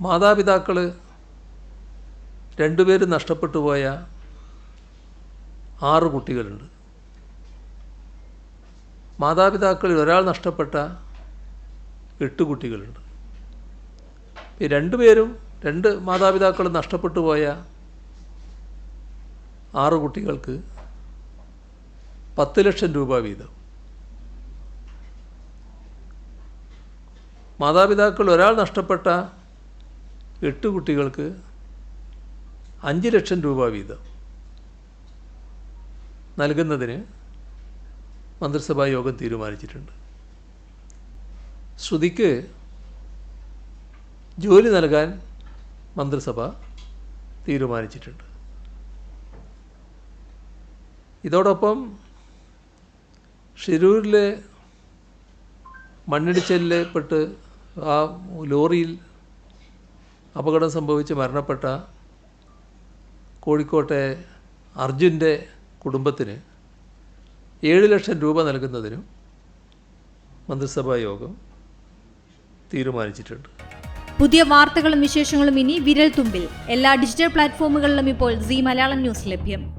മാതാപിതാക്കൾ രണ്ടുപേരും നഷ്ടപ്പെട്ടു പോയ ആറ് കുട്ടികളുണ്ട്. മാതാപിതാക്കളിൽ ഒരാൾ നഷ്ടപ്പെട്ട എട്ട് കുട്ടികളുണ്ട്. ഈ രണ്ടുപേരും രണ്ട് മാതാപിതാക്കൾ നഷ്ടപ്പെട്ടു പോയ ആറ് കുട്ടികൾക്ക് പത്ത് ലക്ഷം രൂപ വീതം. മാതാപിതാക്കൾ ഒരാൾ നഷ്ടപ്പെട്ട എട്ട് കുട്ടികൾക്ക് അഞ്ച് ലക്ഷം രൂപ വീതം നൽകുന്നതിന് മന്ത്രിസഭാ യോഗം തീരുമാനിച്ചിട്ടുണ്ട്. ശ്രുതിക്ക് ജോലി നൽകാൻ മന്ത്രിസഭ തീരുമാനിച്ചിട്ടുണ്ട്. ഇതോടൊപ്പം ഷിരൂരിലെ മണ്ണിടിച്ചിലിൽപ്പെട്ട് ആ ലോറിയിൽ അപകടം സംഭവിച്ച് മരണപ്പെട്ട കോഴിക്കോട്ടെ അർജുന്റെ കുടുംബത്തിന് ഏഴ് ലക്ഷം രൂപ നൽകുന്നതിനും മന്ത്രിസഭാ യോഗം തീരുമാനിച്ചിട്ടുണ്ട്. പുതിയ വാർത്തകളും വിശേഷങ്ങളും ഇനി വിരൽ തുമ്പിൽ എല്ലാ ഡിജിറ്റൽ പ്ലാറ്റ്ഫോമുകളിലും ഇപ്പോൾ സി മലയാളം ന്യൂസ് ലഭ്യം.